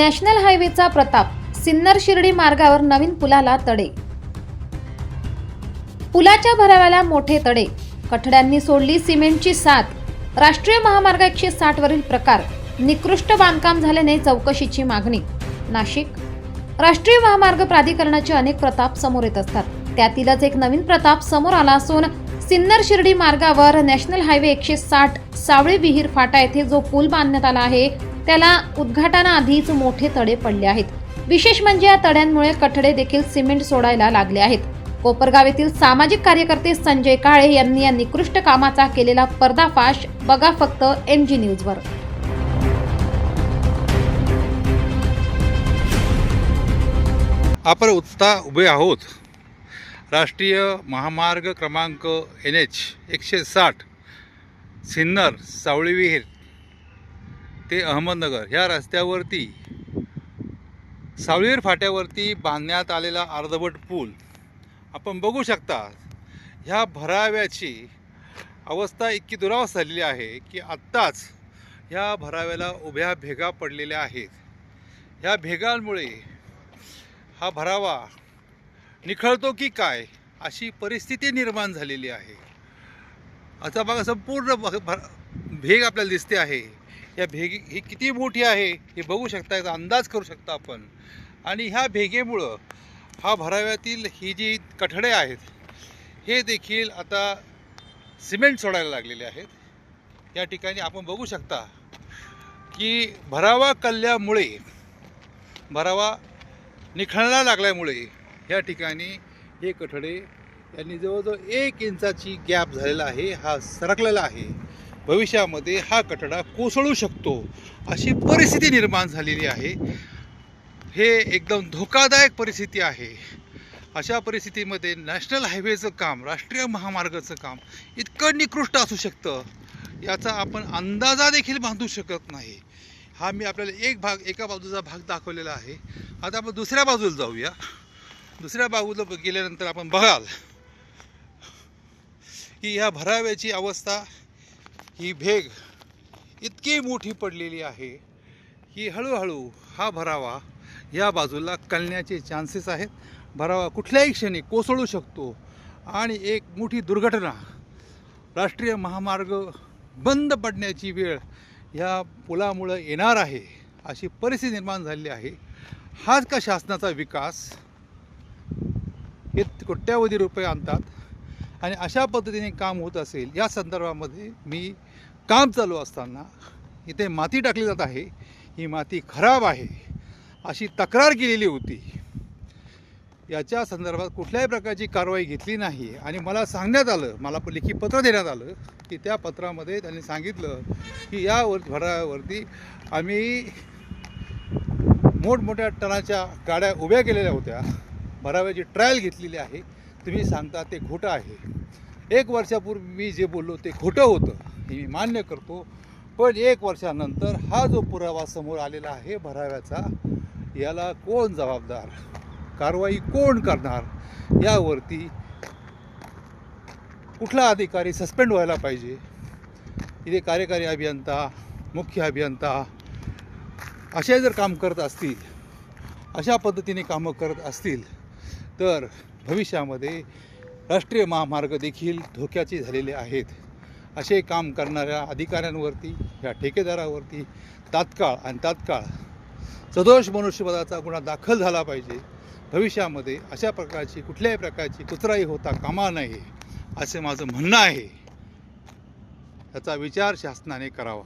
National हायवेचा प्रताप सिन्नर शिर्डी मार्गावर नवीन पुलाला तडे. पुलाच्या भराव्याला मोठे तडे. कठड्यांनी सोडली सिमेंटची साथ. राष्ट्रीय महामार्ग एकशे साठ वरील प्रकार. निकृष्ट बांधकाम झाल्याने चौकशीची मागणी. नाशिक. राष्ट्रीय महामार्ग प्राधिकरणाचे अनेक प्रताप समोर येत असतात. त्यातीलच एक नवीन प्रताप समोर आला असून सिन्नर शिर्डी मार्गावर नॅशनल हायवे एकशे साठ सावळी विहीर फाटा येथे जो पूल बांधण्यात आला आहे त्याला उद्घाटनाआधीच मोठे तडे पडले आहेत. विशेष म्हणजे या तड्यांमुळे कठडे देखील सिमेंट सोडायला लागले आहेत. कोपरगाव येथील सामाजिक कार्यकर्ते संजय काळे यांनी या निकृष्ट कामाचा केलेला पर्दाफाश बघा फक्त एम जी न्यूजवर. आपण उत्ता उभे आहोत. राष्ट्रीय महामार्ग क्रमांक एन एच एकशे साठ सिन्नर सावळी विहीर. ते अहमदनगर ह्या रस्त्यावरती सावळीर फाट्यावरती बांधण्यात आलेला अर्धवट पूल. आपण बघू शकता ह्या भराव्याची अवस्था इतकी दुराव झालेली आहे की आत्ताच ह्या भराव्याला उभ्या भेगा पडलेल्या आहेत. ह्या भेगांमुळे हा भरावा निखळतो की काय अशी परिस्थिती निर्माण झालेली आहे. आता बघा संपूर्ण भ- भ- भेग आपल्याला दिसते आहे. या भेगी ही किती मोठी आहे हे बघू शकता याचा अंदाज करू शकता आपण. आणि ह्या भेगेमुळं हा भराव्यातील ही जी कठडे आहेत हे देखील आता सिमेंट सोडायला लागलेले आहेत. या ठिकाणी आपण बघू शकता की भरावा कल्ल्यामुळे भरावा निखळायला लागल्यामुळे या ठिकाणी हे कठडे यांनी जवळजवळ एक इंचाची गॅप झालेला आहे हा सरकलेला आहे. भविष्यामध्ये हा कठडा कोसळू शकतो अशी परिस्थिती निर्माण झालेली आहे. हे एकदम धोकादायक परिस्थिती आहे. अशा परिस्थितीमध्ये नॅशनल हायवेचं काम राष्ट्रीय महामार्गाचं काम इतकं निकृष्ट असू शकतं याचा आपण अंदाजा देखील बांधू शकत नाही. हा मी आपल्याला एक भाग एका बाजूचा भाग दाखवलेला आहे. आता आपण दुसऱ्या बाजूला जाऊया. दुसऱ्या बाजूला गेल्यानंतर आपण बघाल की ह्या भराव्याची अवस्था ही भेग इतकी मोठी पडलेली आहे की हळूहळू हा भरावा या बाजूला कलण्याचे चान्सेस आहेत. भरावा कुठल्याही क्षणी कोसळू शकतो. आणि एक मोठी दुर्घटना राष्ट्रीय महामार्ग बंद पडण्याची वेळ ह्या पुलामुळं येणार आहे अशी परिस्थिती निर्माण झालेली आहे. हाच का शासनाचा विकास? हे कोट्यावधी रुपये आणतात. आणि अशा पद्धतीने काम होत असेल या संदर्भामध्ये मी काम चालू असताना इथे माती टाकली जात आहे. ही माती खराब आहे अशी तक्रार केलेली होती. याच्या संदर्भात कुठल्याही प्रकारची कारवाई घेतली नाही. आणि मला सांगण्यात आलं मला प- लेखी पत्र देण्यात आलं की त्या पत्रामध्ये त्यांनी सांगितलं की यावर भरावरती आम्ही मोठमोठ्या टनाच्या गाड्या उभ्या केलेल्या होत्या. भराव्याची ट्रायल घेतलेली आहे. तुम्ही सांगता ते खोटं आहे. एक वर्षापूर्वी मी जे बोललो ते खोटं होतं हे मी मान्य करतो. पण एक वर्षानंतर हा जो पुरावा समोर आलेला आहे भराव्याचा याला कोण जबाबदार? कारवाई कोण करणार? यावरती कुठला अधिकारी सस्पेंड व्हायला पाहिजे? इथे कार्यकारी अभियंता मुख्य अभियंता असे जर काम करत असतील अशा पद्धतीने कामं करत असतील तर भविष्यामध्ये राष्ट्रीय महामार्ग देखील धोक्याचे झालेले आहेत. असे काम करणाऱ्या अधिकाऱ्यांवरती या ठेकेदारावरती तात्काळ आणि तात्काळ सदोष मनुष्यपदाचा गुन्हा दाखल झाला पाहिजे. भविष्यामध्ये अशा प्रकारची कुठल्याही प्रकारची कुत्राही होता कामा नये असे माझं म्हणणं आहे. याचा विचार शासनाने करावा.